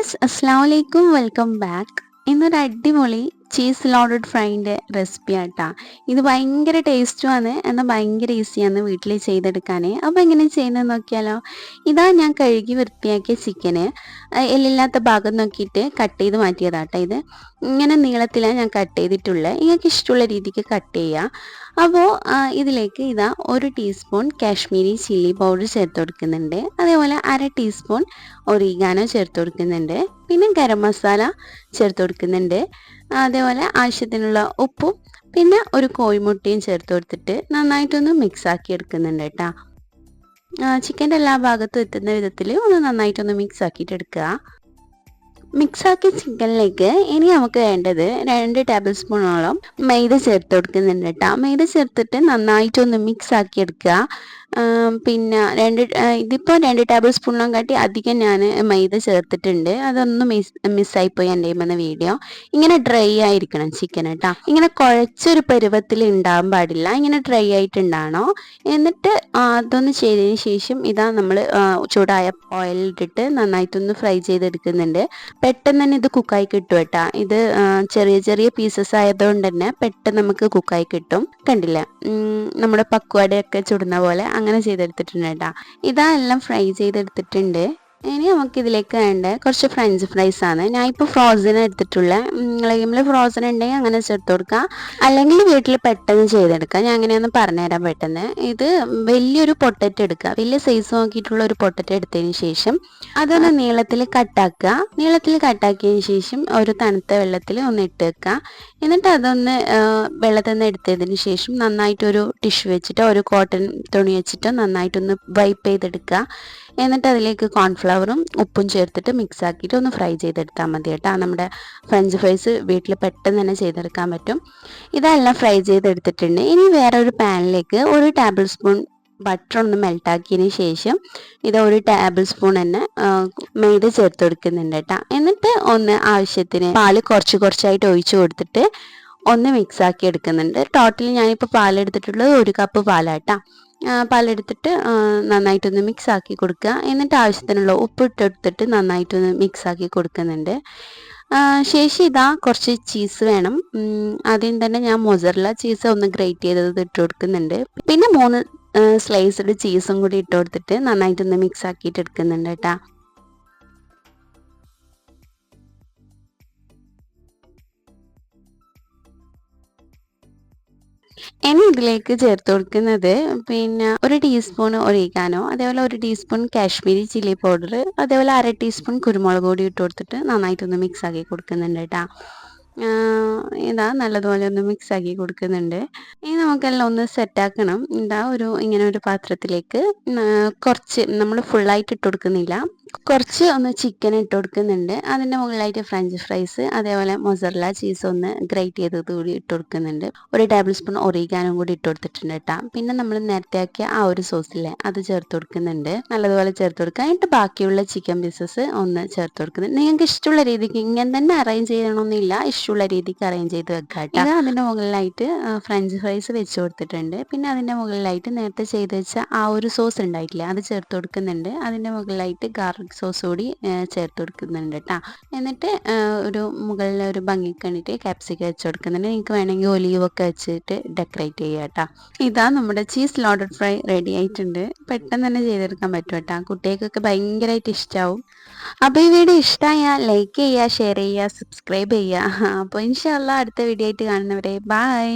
Guys അസ്സാം വലൈക്കും welcome back. ഇന്നൊരു അടിപൊളി ചീസ് ലോഡഡ് ഫ്രൈന്റെ റെസിപ്പി ആട്ടാ ഇത് ഭയങ്കര ടേസ്റ്റുമാണ് എന്നാൽ ഭയങ്കര ഈസിയാണ് വീട്ടിൽ ചെയ്തെടുക്കാനേ. അപ്പോൾ എങ്ങനെ ചെയ്യുന്നത് നോക്കിയാലോ? ഇതാ ഞാൻ കഴുകി വൃത്തിയാക്കിയ ചിക്കന് എല്ലില്ലാത്ത ഭാഗം നോക്കിയിട്ട് കട്ട് ചെയ്ത് മാറ്റിയതാട്ടോ ഇത്. ഇങ്ങനെ നീളത്തിലാണ് ഞാൻ കട്ട് ചെയ്തിട്ടുള്ളത് നിങ്ങൾക്ക് ഇഷ്ടമുള്ള രീതിക്ക് കട്ട് ചെയ്യുക അപ്പോൾ ഇതിലേക്ക് ഇതാ ഒരു ടീസ്പൂൺ കാശ്മീരി ചില്ലി പൗഡർ ചേർത്ത് കൊടുക്കുന്നുണ്ട്. അതേപോലെ അര ടീസ്പൂൺ ഒറിഗാനോ ചേർത്ത് കൊടുക്കുന്നുണ്ട്. പിന്നെ ഗരം മസാല ചേർത്ത് കൊടുക്കുന്നുണ്ട്. അതേപോലെ ആവശ്യത്തിനുള്ള ഉപ്പും പിന്നെ ഒരു കോഴിമുട്ടയും ചേർത്ത് കൊടുത്തിട്ട് നന്നായിട്ടൊന്ന് മിക്സ് ആക്കി എടുക്കുന്നുണ്ട് കേട്ടോ. ചിക്കന്റെ എല്ലാ ഭാഗത്തും എത്തുന്ന വിധത്തിൽ ഒന്ന് നന്നായിട്ടൊന്ന് മിക്സ് ആക്കിയിട്ട് എടുക്കുക. മിക്സാക്കിയ ചിക്കനിലേക്ക് ഇനി നമുക്ക് വേണ്ടത് രണ്ട് ടേബിൾ സ്പൂണോളം മൈദ ചേർത്ത് കൊടുക്കുന്നുണ്ട് കേട്ടോ. മൈദ ചേർത്തിട്ട് നന്നായിട്ടൊന്ന് മിക്സ് ആക്കി എടുക്കുക. പിന്നെ രണ്ട് ഇതിപ്പോൾ രണ്ട് ടേബിൾ സ്പൂണിനും കാട്ടി അധികം ഞാൻ മൈദ ചേർത്തിട്ടുണ്ട്. അതൊന്നും മിസ് മിസ്സായിപ്പോയി എന്റെ ചെയ്യുന്ന വീഡിയോ ഇങ്ങനെ ഡ്രൈ ആയിരിക്കണം ചിക്കൻ കേട്ടോ ഇങ്ങനെ കുഴച്ചൊരു പരുവത്തിൽ ഉണ്ടാകാൻ പാടില്ല. ഇങ്ങനെ ഡ്രൈ ആയിട്ടുണ്ടാണോ? എന്നിട്ട് അതൊന്ന് ചെയ്തതിന് ശേഷം ഇതാ നമ്മൾ ചൂടായ ഓയിലിട്ടിട്ട് നന്നായിട്ടൊന്ന് ഫ്രൈ ചെയ്തെടുക്കുന്നുണ്ട്. പെട്ടെന്ന് തന്നെ ഇത് കുക്കായി കിട്ടും കേട്ടാ. ഇത് ചെറിയ ചെറിയ പീസസ് ആയതുകൊണ്ട് തന്നെ പെട്ടെന്ന് നമുക്ക് കുക്കായി കിട്ടും. കണ്ടില്ല? നമ്മുടെ പക്വാടയൊക്കെ ചുടുന്ന പോലെ. അങ്ങനെ ചെയ്തെടുത്തിട്ടുണ്ട് കേട്ടാ. ഇതാ എല്ലാം ഫ്രൈ ചെയ്തെടുത്തിട്ടുണ്ട്. ഇനി നമുക്ക് ഇതിലേക്ക് വേണ്ട കുറച്ച് ഫ്രഞ്ച് ഫ്രൈസ് ആണ്. ഞാൻ ഇപ്പോൾ ഫ്രോസൺ എടുത്തിട്ടുള്ള. നിങ്ങളെ ഫ്രോസൺ ഉണ്ടെങ്കിൽ അങ്ങനെ ചേർത്ത് കൊടുക്കുക. അല്ലെങ്കിൽ വീട്ടിൽ പെട്ടെന്ന് ചെയ്തെടുക്കുക. ഞാൻ അങ്ങനെയൊന്ന് പറഞ്ഞുതരാം പെട്ടെന്ന്. ഇത് വലിയൊരു പൊട്ടറ്റ് എടുക്കുക. വലിയ സൈസ് നോക്കിയിട്ടുള്ള ഒരു പൊട്ടറ്റ് എടുത്തതിന് ശേഷം അതൊന്ന് നീളത്തിൽ കട്ടാക്കുക നീളത്തിൽ കട്ടാക്കിയതിന് ശേഷം ഒരു തണുത്ത വെള്ളത്തിൽ ഒന്ന് ഇട്ട് വെക്കുക. എന്നിട്ട് അതൊന്ന് വെള്ളത്തിൽ നിന്ന് എടുത്തതിന് ശേഷം നന്നായിട്ടൊരു ടിഷ്യൂ വെച്ചിട്ടോ ഒരു കോട്ടൺ തുണി വെച്ചിട്ടോ നന്നായിട്ടൊന്ന് വൈപ്പ് ചെയ്തെടുക്കുക. എന്നിട്ട് അതിലേക്ക് കോൺഫ്ലവറും ഉപ്പും ചേർത്തിട്ട് മിക്സ് ആക്കിയിട്ട് ഒന്ന് ഫ്രൈ ചെയ്തെടുത്താൽ മതി കേട്ടോ. നമ്മുടെ ഫ്രഞ്ച് ഫ്രൈസ് വീട്ടിൽ പെട്ടെന്ന് തന്നെ ചെയ്തെടുക്കാൻ പറ്റും. ഇതെല്ലാം ഫ്രൈ ചെയ്തെടുത്തിട്ടുണ്ട്. ഇനി വേറെ ഒരു പാനിലേക്ക് ഒരു ടേബിൾ സ്പൂൺ ബട്ടർ ഒന്ന് മെൽട്ടാക്കിയതിന് ശേഷം ഇത് ഒരു ടേബിൾ സ്പൂൺ തന്നെ മൈദ ചേർത്ത് കൊടുക്കുന്നുണ്ട് കേട്ടോ. എന്നിട്ട് ഒന്ന് ആവശ്യത്തിന് പാൽ കുറച്ച് കുറച്ചായിട്ട് ഒഴിച്ചു കൊടുത്തിട്ട് ഒന്ന് മിക്സ് ആക്കി എടുക്കുന്നുണ്ട്. ടോട്ടൽ ഞാനിപ്പോൾ പാലെടുത്തിട്ടുള്ളത് ഒരു കപ്പ് പാലാട്ടാം. പാലെടുത്തിട്ട് നന്നായിട്ടൊന്ന് മിക്സ് ആക്കി കൊടുക്കുക. എന്നിട്ട് ആവശ്യത്തിനുള്ള ഉപ്പ് ഇട്ടെടുത്തിട്ട് നന്നായിട്ടൊന്ന് മിക്സ് ആക്കി കൊടുക്കുന്നുണ്ട്. ശേഷി ഇതാ കുറച്ച് ചീസ് വേണം. ആദ്യം തന്നെ ഞാൻ മൊസറില ചീസ് ഒന്ന് ഗ്രേറ്റ് ചെയ്തത് ഇട്ട് കൊടുക്കുന്നുണ്ട്. പിന്നെ മൂന്ന് സ്ലൈസ്ഡ് ചീസും കൂടി ഇട്ട് കൊടുത്തിട്ട് നന്നായിട്ടൊന്ന് മിക്സ് ആക്കിയിട്ട് എടുക്കുന്നുണ്ട് കേട്ടോ. ഇനി ഇതിലേക്ക് ചേർത്ത് കൊടുക്കുന്നത് പിന്നെ ഒരു ടീസ്പൂൺ ഒറിഗാനോ അതേപോലെ ഒരു ടീസ്പൂൺ കാശ്മീരി ചില്ലി പൗഡർ അതേപോലെ അര ടീസ്പൂൺ കുരുമുളക് പൊടി ഇട്ട് കൊടുത്തിട്ട് നന്നായിട്ടൊന്ന് മിക്സ് ആക്കി കൊടുക്കുന്നുണ്ട് കേട്ടോ. ഇതാ നല്ലതുപോലെ ഒന്ന് മിക്സ് ആക്കി കൊടുക്കുന്നുണ്ട്. ഇനി നമുക്കെല്ലാം ഒന്ന് സെറ്റാക്കണം ഇതാ ഒരു ഇങ്ങനെ ഒരു പാത്രത്തിലേക്ക് കുറച്ച് നമ്മൾ ഫുള്ളായിട്ട് ഇട്ട് കൊടുക്കുന്നില്ല. കുറച്ച് ഒന്ന് ചിക്കൻ ഇട്ട് കൊടുക്കുന്നുണ്ട്. അതിന്റെ മുകളിലായിട്ട് ഫ്രഞ്ച് ഫ്രൈസ് അതേപോലെ മൊസറല ചീസ് ഒന്ന് ഗ്രേറ്റ് ചെയ്തത് കൂടി ഇട്ട് കൊടുക്കുന്നുണ്ട്. ഒരു ടേബിൾ സ്പൂൺ ഒറിഗാനും കൂടി ഇട്ട് കൊടുത്തിട്ടുണ്ട് കേട്ടോ പിന്നെ നമ്മൾ നേരത്തെ ആക്കിയ ആ ഒരു സോസില്ലേ അത് ചേർത്ത് കൊടുക്കുന്നുണ്ട്. നല്ലതുപോലെ ചേർത്ത് കൊടുക്കുക. എന്നിട്ട് ബാക്കിയുള്ള ചിക്കൻ പീസസ് ഒന്ന് ചേർത്ത് കൊടുക്കുന്നുണ്ട്. നിങ്ങൾക്ക് ഇഷ്ടമുള്ള രീതിക്ക് ഇങ്ങനെ തന്നെ അറേഞ്ച് ചെയ്യണമെന്നില്ല. ഇഷ്ടമുള്ള രീതിക്ക് അറേഞ്ച് ചെയ്ത് വെക്കാം കേട്ടോ അതിന്റെ മുകളിലായിട്ട് ഫ്രഞ്ച് ഫ്രൈസ് വെച്ച് കൊടുത്തിട്ടുണ്ട്. പിന്നെ അതിന്റെ മുകളിലായിട്ട് നേരത്തെ ചെയ്ത് വെച്ച ആ ഒരു സോസ് ഉണ്ടായിട്ടില്ല അത് ചേർത്ത് കൊടുക്കുന്നുണ്ട്. അതിന്റെ മുകളിലായിട്ട് ഗാർ ഗാർലിക് സോസ് കൂടി ചേർത്ത് കൊടുക്കുന്നുണ്ട് കേട്ടോ എന്നിട്ട് ഒരു മുകളിൽ ഒരു ഭംഗിക്ക് വേണ്ടിയിട്ട് കാപ്സിക്ക വെച്ച് കൊടുക്കുന്നുണ്ട്. നിങ്ങൾക്ക് വേണമെങ്കിൽ ഒലീവ് ഒക്കെ വെച്ചിട്ട് ഡെക്കറേറ്റ് ചെയ്യുക കേട്ടോ ഇതാ നമ്മുടെ ചീസ് ലോഡഡ് ഫ്രൈ റെഡി ആയിട്ടുണ്ട്. പെട്ടെന്ന് തന്നെ ചെയ്തെടുക്കാൻ പറ്റും കേട്ടോ കുട്ടികൾക്കൊക്കെ ഭയങ്കരമായിട്ട് ഇഷ്ടമാവും അപ്പോൾ ഈ വീഡിയോ ഇഷ്ടമായാൽ ലൈക്ക് ചെയ്യുക ഷെയർ ചെയ്യുക സബ്സ്ക്രൈബ് ചെയ്യുക അപ്പോൾ ഇൻഷാല്ല അടുത്ത വീഡിയോ ആയിട്ട് കാണുന്നവരെ ബായ്